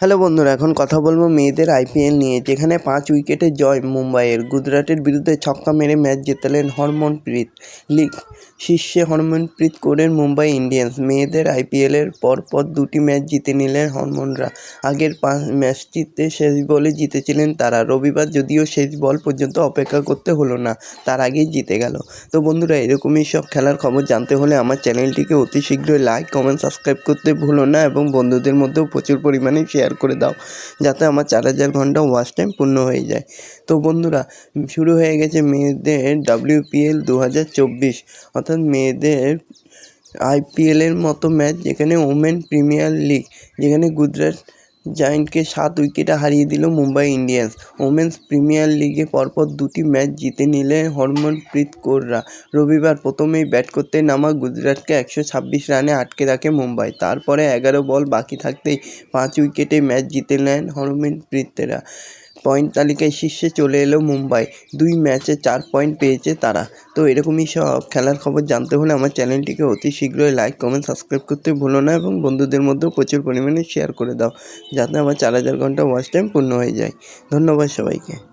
Hello বন্ধুরা, এখন কথা বলব মেয়েদের আইপিএল নিয়ে, যেখানে পাঁচ উইকেটে জয় মুম্বাইয়ের। গুজরাটের বিরুদ্ধে ছক্কা মেরে ম্যাচ জেতালেন হরমনপ্রীত। লিগ শীর্ষে হরমনপ্রীত কৌরের মুম্বাই ইন্ডিয়ান্স। মেয়েদের আইপিএলের পরপর দুটি ম্যাচ জিতে নিলেন হরমনরা। আগের পাঁচ ম্যাচটিতে শেষ বলে জিতেছিলেন তারা। রবিবার যদিও শেষ বল পর্যন্ত অপেক্ষা করতে হলো না, তার আগেই জিতে গেল। তো বন্ধুরা, এরকমই সব খেলার খবর জানতে হলে আমার চ্যানেলটিকে অতি শীঘ্রই লাইক, কমেন্ট, সাবস্ক্রাইব করতে ভুলো না এবং বন্ধুদের মধ্যেও প্রচুর পরিমাণে শেয়ার করে দাও, যাতে আমার চার হাজার ঘণ্টা ওয়াচ টাইম পূর্ণ হয়ে যায়। তো বন্ধুরা, শুরু হয়ে গেছে মেয়েদের ডাব্লিউপিএল দু হাজার চব্বিশ, অর্থাৎ মেয়েদের আইপিএলের মতো ম্যাচ যেখানে ওমেন প্রিমিয়ার লিগ যেখানে গুজরাট জায়েন্টকে সাত উইকেটে হারিয়ে দিল মুম্বাই ইন্ডিয়ান্স। ওমেন্স প্রিমিয়ার লিগে পরপর দুটি ম্যাচ জিতে নিলে হরমনপ্রীত কৌররা রবিবার প্রথমেই ব্যাট করতে নামা গুজরাটকে একশো ছাব্বিশ রানে আটকে রাখে মুম্বাই। তারপরে এগারো বল বাকি থাকতেই পাঁচ উইকেটে ম্যাচ জিতে নেন হরমনপ্রীতেরা। পয়েন্ট তালিকায় শীর্ষে চলে এলো মুম্বাই। দুই ম্যাচে চার পয়েন্ট পেয়েছে তারা। তো এরকমই সব খেলার খবর জানতে হলে আমার চ্যানেলটিকে অতি শীঘ্রই লাইক, কমেন্ট, সাবস্ক্রাইব করতে ভুলো না এবং বন্ধুদের মধ্যেও প্রচুর পরিমাণে শেয়ার করে দাও, যাতে আমার চার হাজার ঘণ্টা ওয়াচ টাইম পূর্ণ হয়ে যায়। ধন্যবাদ সবাইকে।